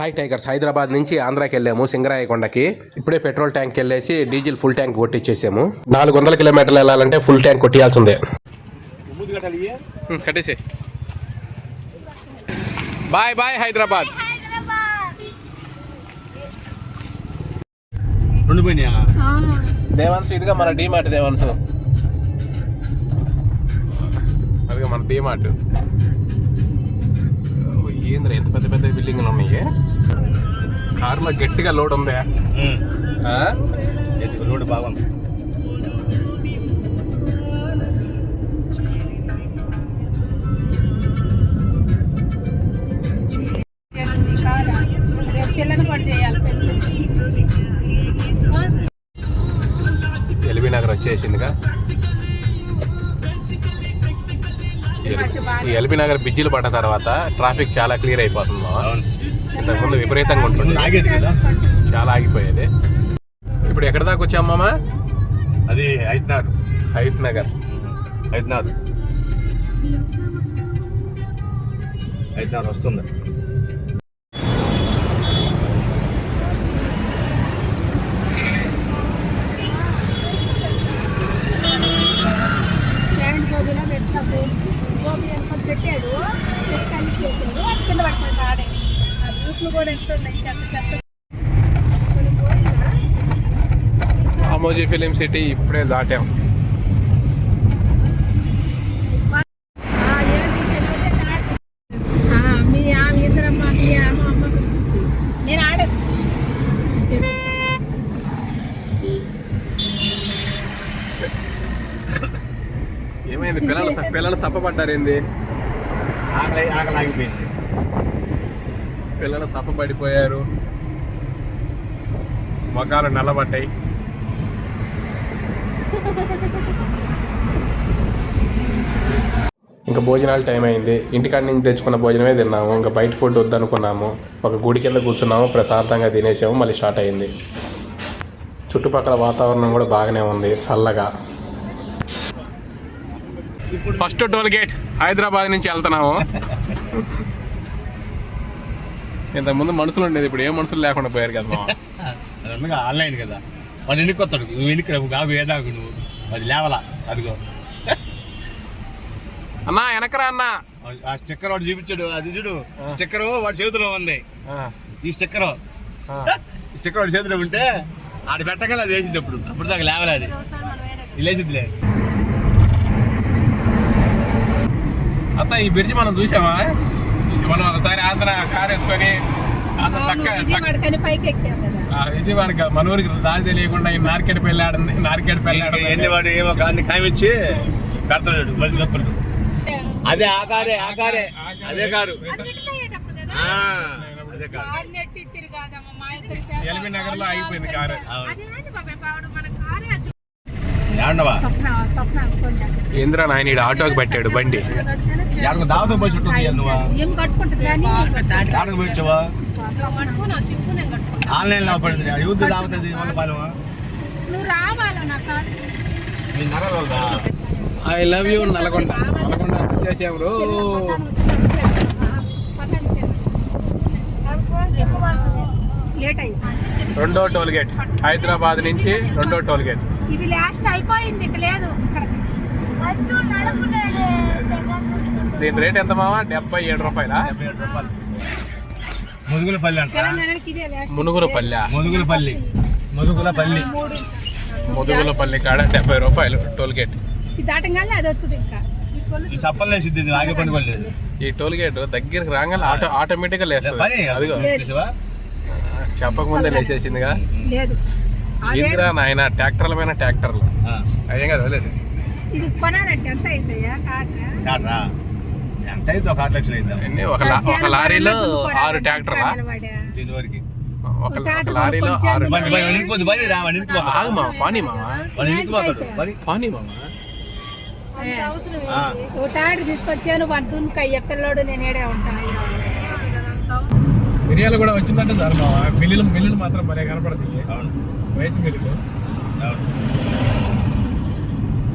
Hi tigers Hyderabad నుంచి ఆంధ్రాకి వెళ్ళాము సింగరాయ కొండకి. ఇప్పుడే పెట్రోల్ ట్యాంక్ వెళ్ళేసి డీజిల్ ఫుల్ ట్యాంక్ కొట్టించేసాము నాలుగు వందల కిలోమీటర్లు వెళ్ళాలంటే ఫుల్ ట్యాంక్ కొట్టియాల్సిందే. కట్టేసి బాయ్ బాయ్ హైదరాబాద్. రెండు పోయినాయా దేవాన్సు ఇదిగా మన డీమార్ట్ దేవాన్సు. అదిగా మన డీమార్ట్ ఏంద్ర ఎంత పెద్ద పెద్ద బిల్డింగ్లు ఉన్నాయి? కారులో గట్టిగా లోడ్ ఉందా? ఆ? రోడ్డు బాగుంది. ఎల్బీ నగర్ వచ్చేసిందిగా. ఈ ఎల్- ఈ ఎల్బీ నగర్ బిజ్జీలు పడ్డ తర్వాత ట్రాఫిక్ చాలా క్లియర్ అయిపోతుంది ఇంతకుముందు విపరీతంగా ఉంటుంది ఆగేది కదా? చాలా ఆగిపోయేది. ఇప్పుడు ఎక్కడ దాకా వచ్చామమ్మా అది ఐదున్నర హైత్ నగర్ ఐదున్నర ఐదున్నర వస్తుంది. అన్ని చేసాడు అది కింద పడుతుంది ఆ బూట్లు కూడా ఎంత ఉన్నాయి చెత్త చెత్త. రామోజీ ఫిలిం సిటీ ఇప్పుడే దాటాం. ఏమైంది? పిల్లలు పిల్లలు సప్పబడ్డారేంది? ఆకలి ఆకలి ఆగిపోయింది పిల్లలు సప్పబడిపోయారు మొఖాలు నల్లబడ్డాయి. ఇంకా భోజనాలు టైం అయింది. ఇంటికాడ నుంచి తెచ్చుకున్న భోజనమే తిన్నాము. ఇంకా బయట ఫుడ్ వద్దనుకున్నాము. ఒక గుడి కింద కూర్చున్నాము. ప్రశాంతంగా తినేసాము. మళ్ళీ స్టార్ట్ అయింది. చుట్టుపక్కల వాతావరణం కూడా బాగానే ఉంది. చల్లగా. ఫస్ట్ టోల్ గేట్ హైదరాబాద్ నుంచి వెళ్తున్నాము. ఇంతకుముందు మనుషులు ఉండేది ఇప్పుడు ఏ మనుషులు లేకుండా పోయారు కదా మామ. అది అందుగా ఆన్లైన్ కదా. వాడు ఎన్నికి వస్తాడు. నువ్వు ఎన్నికి కావు ఏదాకు నువ్వు. అది లేవలా అదిగో. అన్నా వెనకరా అన్నా. ఆ స్టిక్కర్ వాడు చూపించాడు అది చూడు. స్టిక్కర్ వాడి చేతిలో ఉంది. ఆ, ఈ స్టిక్కర్. ఆ. ఈ స్టిక్కర్ వాడి చేతిలో ఉంటే ఆడ పెట్టగల అది వేసింది అప్పుడు అప్పుడు దాకా లేవలే అది. ఒకసారి మనం వేరే ఇది లేచిందిలే అత్త ఈ బ్రిడ్జ్ మనం చూసామా మనం ఒకసారి ఆంధ్ర కార్ వేసుకొని పైకి ఎక్కాం ఆ, ఇది మనకి మన ఊరికి దారి తెలియకుండా ఈ మార్కెట్ పెళ్ళాడింది మార్కెట్ పెళ్ళాడింది ఎన్ని వాడు ఏమో కాన్ని కామిచ్చి పెడతాడు మళ్ళీ చెప్తాడు అదే ఆ కారే ఆ కారే అదే కారు ఎల్బీ నగర్లో ఆగిపోయింది కారు ఇంద్ర నాయన ఆటోకి పెట్టాడు బండి ఎక్కడికి దావతో పోయి ఏం కట్టుకుంటుంది కానీ ఎక్కడికి ఆన్లైన్లో పడింది యూత్ దావుతుంది వాళ్ళ పాలమా నువ్వు రావాలా నా మీ I love you Nalgonda Nalgonda వచ్చేసాము. లేట్ రెండో టోల్ గేట్. హైదరాబాద్ నుంచి రెండో టోల్ గేట్. ఇది లాస్ట్ అయిపోయింది ఇక లేదు. ఇక్కడ దీని రేట్ ఎంత మావా డెబ్బై ఏడు రూపాయల? ముదుగులపల్లి అంట. మునుగురుపల్లె ముదుగులపల్లి ముదుగులపల్లి ముదుగులపల్లి కాడ డెబ్బై రూపాయలు టోల్ గేట్ ఇది దాటంగానే అది వచ్చింది ఇంకా. ఈ చప్పలు వేసిద్ది ఆగే లేదు. టోల్ గేట్ దగ్గరికి రాగానే ఆటో ఆటోమేటిక్గా పని లేస్తుంది అదిగో? చెప్పకముందే లేచేసిందిగా? లేదు. నాయన ట్రాక్టర్ల పైన ట్రాక్టర్లు. ఆ, అదేం కదా వదిలేదు ఇది కొనాలంటే ఎంత అవుతాయా? అయితే ఒక ఆరు లక్షలు? ఒక లారీలో ఆరు ట్రాక్టర్లా? దీని వరకు ఒక లారీలో ఆరు రా ఆగు మామ పానీ మామ. పానీ. మామ. తీసుకొచ్చాను పిల్లోడు నేను ఏడే ఉంటాను మిరియాలు కూడా వచ్చిందంటే సార్ మామ. మిల్లులు మిల్లులు మాత్రం భలే కనపడుతుంది అవును. వయసు మిల్లులు. అవును.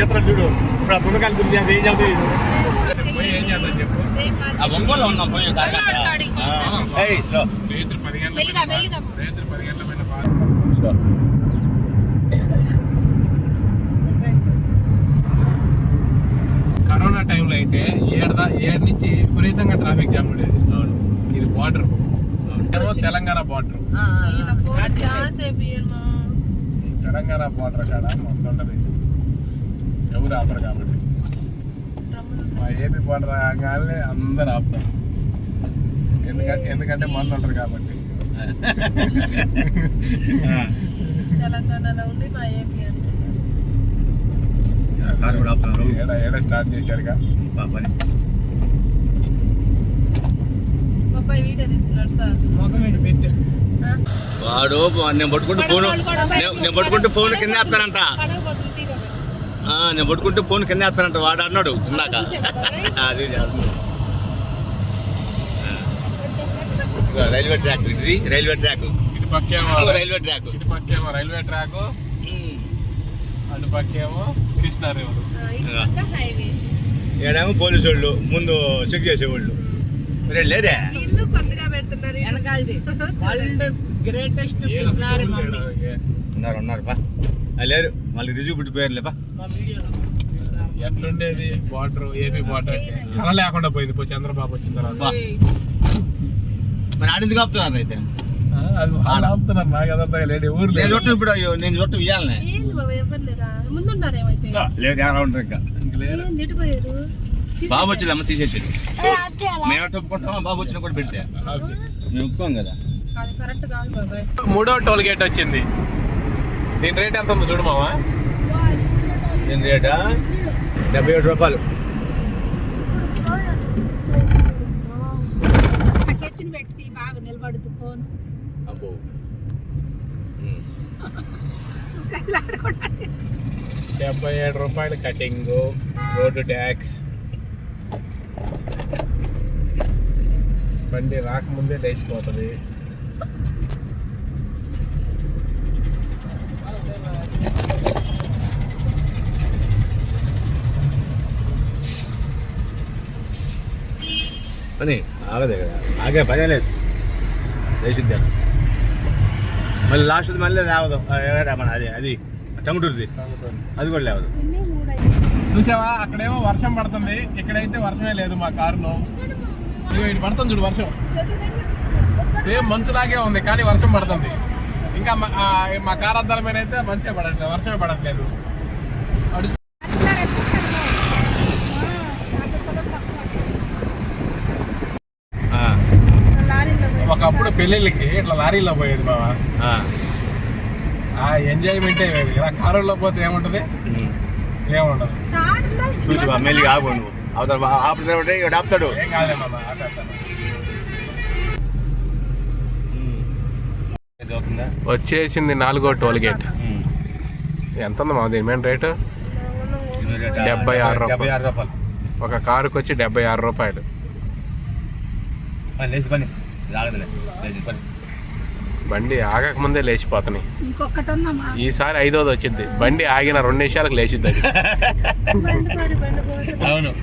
చూడు. ఇప్పుడు ఆ తుండకాయలు గురించి ఏం చేస్తాయి పోయి ఏం చేద్దాం చెప్పు ఆ. ఒంగోలు ఉన్నాం పోయి. రైతులు పది గంటల. రైతులు పది గంటల. కరోనా టైంలో అయితే ఏడదా ఏడు నుంచి విపరీతంగా ట్రాఫిక్ జామ్ ఉండేది. అవును. ఇది border. Telangana border. Telangana border కాడ మస్తు ఉంటది. ఎవరు ఆపరు కాబట్టి. మా ఏపీ బార్డర్ రాగానే అందరు ఆపుతారు. ఎందుకంటే ఎందుకంటే మంది ఉంటారు కాబట్టి. ఆ, తెలంగాణలో ఉండి మా ఏపీ కారు కూడా ఆపుతున్నారు ఏడ ఏడ స్టార్ట్ చేశారుగా? బా, పని బొబ్బాయి వీడియో తీస్తున్నాడు సార్ వాడు నేను పట్టుకుంటూ ఫోన్ నేను- పట్టుకుంటూ ఫోన్ కింద వేస్తానంట నేను పట్టుకుంటూ ఫోన్ కింద వేస్తానంట వాడు అన్నాడు ఇందాక. అది రైల్వే ట్రాక్ ఇది రైల్వే ట్రాక్. ఇటు పక్కేమో రైల్వే ట్రాక్. ఇటు పక్కేమో రైల్వే ట్రాక్. అటు పక్కేమో కృష్ణా రివర్ హైవే ఈడేమో పోలీసు వాళ్ళు ముందు చెక్ చేసేవాళ్ళు. లేదే? గ్రేటెస్ట్ ఉన్నారు ఉన్నారు ఆ, లేరు. వాళ్ళకి రుజువు పుట్టిపోయారు లేపా. మా వీడియోలో ఎట్లుండేది? బార్డర్ ఏపీ బార్డర్ అంటే కళ లేకుండా పోయింది. పో చంద్రబాబు వచ్చిన తర్వాత. మరి ఆడింది కాపుతున్నారు అయితే? అది వాళ్ళు ఆపుతున్నారు. నాకు అదంతా లేడు ఊరు నేను లేదు చుట్టూ ఇప్పుడు అయ్యో నేను చుట్టూ ఇవ్వాలనే ముందున్నారేమైతే? లేదు ఎలా ఉంటారు ఇంకా? బాబు వచ్చి అమ్మ తీసేసాడు. మేము ఒప్పుకుంటామా? బాబు వచ్చినా కూడా పెడితే. మేము ఒప్పుకోం కదా. మూడో టోల్ గేట్ వచ్చింది. దీని రేట్ ఎంత ఉంది చూడు మావా? దీని రేటా? డెబ్బై ఏడు రూపాయలు. పెట్టి బాగా నిలబడుతూ ఫోన్ అబ్బో. డెబ్బై ఏడు రూపాయలు కటింగ్ రోడ్డు ట్యాక్స్. బండి రాకముందే లేచిపోతుంది. అని ఆగదే కదా. ఆగే పనే లేదు. వేసిద్దా మళ్ళీ లాస్ట్ మళ్ళీ లేవదు. మన అది అది టమటూరుది అది కూడా లేవదు. చూసావా? అక్కడేమో వర్షం పడుతుంది. ఇక్కడైతే వర్షమే లేదు మా కారులో. ఇటు పడుతుంది చూడు వర్షం. సేమ్ మంచులాగే ఉంది కానీ వర్షం పడుతుంది. ఇంకా మా కారు అద్దాల మీద అయితే మంచిగా పడట్లేదు వర్షమే పడట్లేదు అడు- ఆ, లారీలో పోయి ఒకప్పుడు పెళ్ళిళ్ళకి ఇట్లా లారీలో పోయేది మామ ఆ, ఆ ఎంజాయ్మెంటే వేరు ఇలా కారులో పోతే ఏముంటది. ఏముండదు. చూసి బా అవతల ఆపుతాడు ఇక్కడ ఆపుతాడు. ఏం. ఇది అవుతుందా? వచ్చేసింది నాలుగో టోల్ గేట్. ఎంత ఉంది మా దీని రేటు? ఇది రేటా? డెబ్బై ఆరు రూపాయలు. డెబ్బై ఆరు రూపాయలు. ఒక కారుకి వచ్చి డెబ్బై ఆరు రూపాయలు. బండి ఆగక ముందే లేచిపోతున్నాయి. ఈసారి ఐదోది వచ్చింది. బండి ఆగిన రెండు నిమిషాలకు లేచిద్ది అవును.